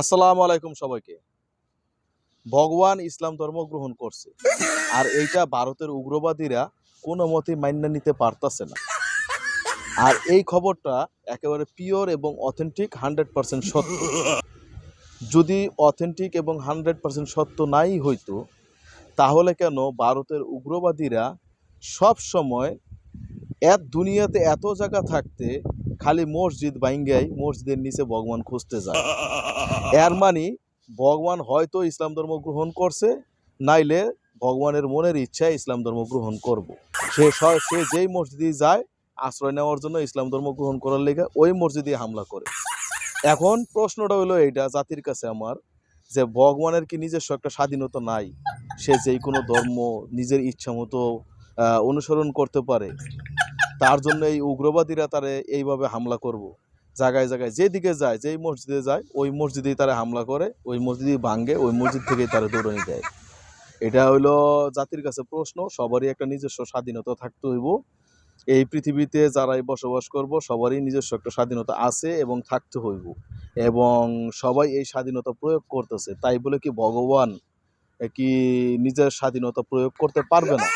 আসসালামু আলাইকুম সবাইকে। ভগবান ইসলাম ধর্ম গ্রহণ করছে। আর এইটা ভারতের উগ্রবাদীরা কোনো মতে মান্য নিতে পারতাছে না। আর এই খবরটা একেবারে পিওর এবং অথেন্টিক হান্ড্রেড পার্সেন্ট সত্য। যদি অথেন্টিক এবং হান্ড্রেড পার্সেন্ট সত্য নাই হইতো, তাহলে কেন ভারতের উগ্রবাদীরা সব সময় এত দুনিয়াতে এত জায়গা থাকতে খালি মসজিদ বাইঙ্গাই মসজিদের নিচে ভগবান খুঁজতে যায়। এর মানে ভগবান হয়তো ইসলাম ধর্ম গ্রহণ করছে, নাইলে ভগবানের মনের ইচ্ছায় ইসলাম ধর্ম গ্রহণ করব। সে সে যেই মসজিদে যায়, আশ্রয় নেওয়ার জন্য ইসলাম ধর্ম গ্রহণ করার লেগে ওই মসজিদে হামলা করে। এখন প্রশ্নটা হলো এইটা, জাতির কাছে আমার, যে ভগবানের কি নিজস্ব একটা স্বাধীনতা নাই? সে যেই কোনো ধর্ম নিজের ইচ্ছা মতো অনুসরণ করতে পারে। তার জন্য এই উগ্রবাদীরা তারে এইভাবে হামলা করব। জায়গায় জায়গায় যেদিকে যায়, যেই মসজিদে যায়, ওই মসজিদেই তারা হামলা করে, ওই মসজিদেই ভাঙ্গে ওই মসজিদ থেকেই তারা দৌড়ানি দেয়। এটা হইল জাতির কাছে প্রশ্ন, সবারই একটা নিজস্ব স্বাধীনতা থাকতে হইব। এই পৃথিবীতে যারাই বসবাস করব, সবারই নিজস্ব একটা স্বাধীনতা আছে এবং থাকতে হইব। এবং সবাই এই স্বাধীনতা প্রয়োগ করতেছে, তাই বলে কি ভগবান কি নিজের স্বাধীনতা প্রয়োগ করতে পারবে না?